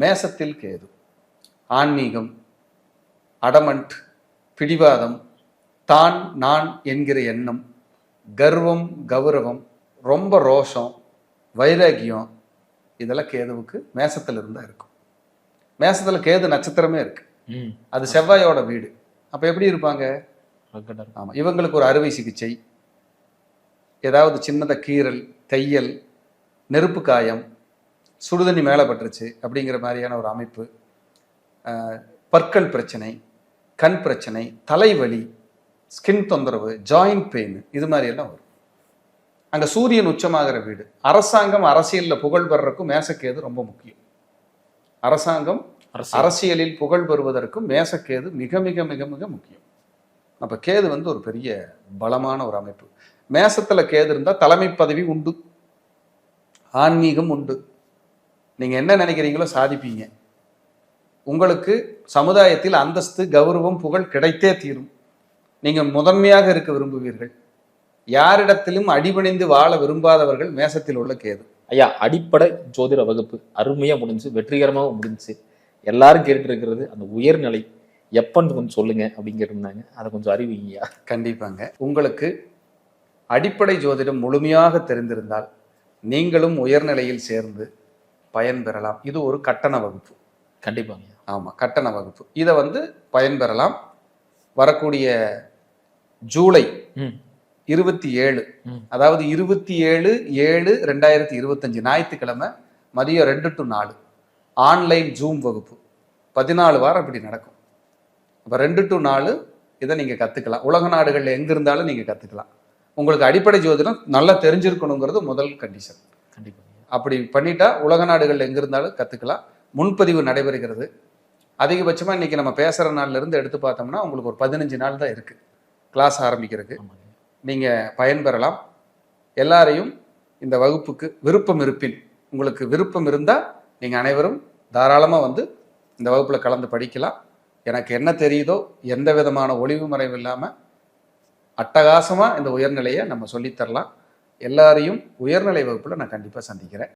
மேசத்தில் கேது ஆன்மீகம் அடமண்ட் பிடிவாதம் தான் நான் என்கிற எண்ணம் கர்வம் கௌரவம் ரொம்ப ரோஷம் வைராகியம் இதெல்லாம் கேதுவுக்கு மேசத்தில் இருந்தால் இருக்கும். மேசத்தில் கேது நட்சத்திரமே இருக்கு. அது செவ்வாயோட வீடு. அப்போ எப்படி இருப்பாங்க. ஆமாம் இவங்களுக்கு ஒரு அறுவை சிகிச்சை ஏதாவது சின்னத கீறல் தையல் நெருப்பு காயம் சுடுதண்ணி மேலே பட்டுருச்சு அப்படிங்கிற மாதிரியான ஒரு அமைப்பு. பற்கள் பிரச்சனை கண் பிரச்சனை தலைவலி ஸ்கின் தொந்தரவு ஜாயிண்ட் பெயின் இது மாதிரி எல்லாம் வரும். அங்கே சூரியன் உச்சமாகிற வீடு. அரசாங்கம் அரசியலில் புகழ் பெறறதுக்கும் மேசக்கேது ரொம்ப முக்கியம். அரசாங்கம் அரசியல். அரசியலில் புகழ் பெறுவதற்கும் மேசக்கேது மிக மிக மிக மிக முக்கியம். அப்ப கேது வந்து ஒரு பெரிய பலமான ஒரு அமைப்பு. மேசத்துல கேது இருந்தா தலைமை பதவி உண்டு. ஆன்மீகம் உண்டு. நீங்க என்ன நினைக்கிறீங்களோ சாதிப்பீங்க. உங்களுக்கு சமுதாயத்தில் அந்தஸ்து கௌரவம் புகழ் கிடைத்தே தீரும். நீங்க முதன்மையாக இருக்க விரும்புவீர்கள். யாரிடத்திலும் அடிபணிந்து வாழ விரும்பாதவர்கள் மேசத்தில் உள்ள கேது. ஐயா அடிப்படை ஜோதிட வகுப்பு அருமையா முடிஞ்சு வெற்றிகரமாக முடிஞ்சுச்சு எல்லாரும் கேட்டுட்டு இருக்கிறது அந்த உயர்நிலை எப்பன்னு கொஞ்சம் சொல்லுங்க அப்படின்னு கேட்டிருந்தாங்க அதை கொஞ்சம் அறிவிங்கய்யா கண்டிப்பாங்க. உங்களுக்கு அடிப்படை ஜோதிடம் முழுமையாக தெரிந்திருந்தால் நீங்களும் உயர்நிலையில் சேர்ந்து பயன்பெறலாம். இது ஒரு கட்டண வகுப்பு. கண்டிப்பாங்க. ஆமாம் கட்டண வகுப்பு. இதை வந்து பயன்பெறலாம். வரக்கூடிய ஜூலை இருபத்தி ஏழு. அதாவது இருபத்தி ஏழு ஏழு ரெண்டாயிரத்தி இருபத்தஞ்சு ஞாயிற்றுக்கிழமை மதியம் ரெண்டு டு நாலு. ஆன்லைன் ஜூம் வகுப்பு. பதினாலு வாரம் இப்படி நடக்கும். அப்போ ரெண்டு டு நாலு இதை நீங்கள் கற்றுக்கலாம் உலக நாடுகளில் எங்கே இருந்தாலும் நீங்கள் கற்றுக்கலாம் உங்களுக்கு அடிப்படை ஜோதிடம் நல்லா தெரிஞ்சிருக்கணுங்கிறது முதல் கண்டிஷன் கண்டிப்பாங்க. அப்படி பண்ணிட்டா உலக நாடுகளில் எங்கே இருந்தாலும் கற்றுக்கலாம் முன்பதிவு நடைபெறுகிறது. அதிகபட்சமாக இன்றைக்கி நம்ம பேசுகிற நாள்ல இருந்து எடுத்து பார்த்தோம்னா உங்களுக்கு ஒரு பதினஞ்சு நாள் தான் இருக்குது கிளாஸ் ஆரம்பிக்கிறதுக்கு. நீங்கள் பயன்பெறலாம். எல்லாரையும் இந்த வகுப்புக்கு விருப்பம் இருப்பின் உங்களுக்கு விருப்பம் இருந்தால் நீங்கள் அனைவரும் தாராளமாக வந்து இந்த வகுப்பில் கலந்து படிக்கலாம். எனக்கு என்ன தெரியுதோ எந்த விதமான ஒளிவு மறைவு இல்லாமல் அட்டகாசமாக இந்த உயர்நிலையை நம்ம சொல்லித்தரலாம் எல்லாரையும் உயர்நிலை வகுப்பில் நான் கண்டிப்பாக சந்திக்கிறேன்.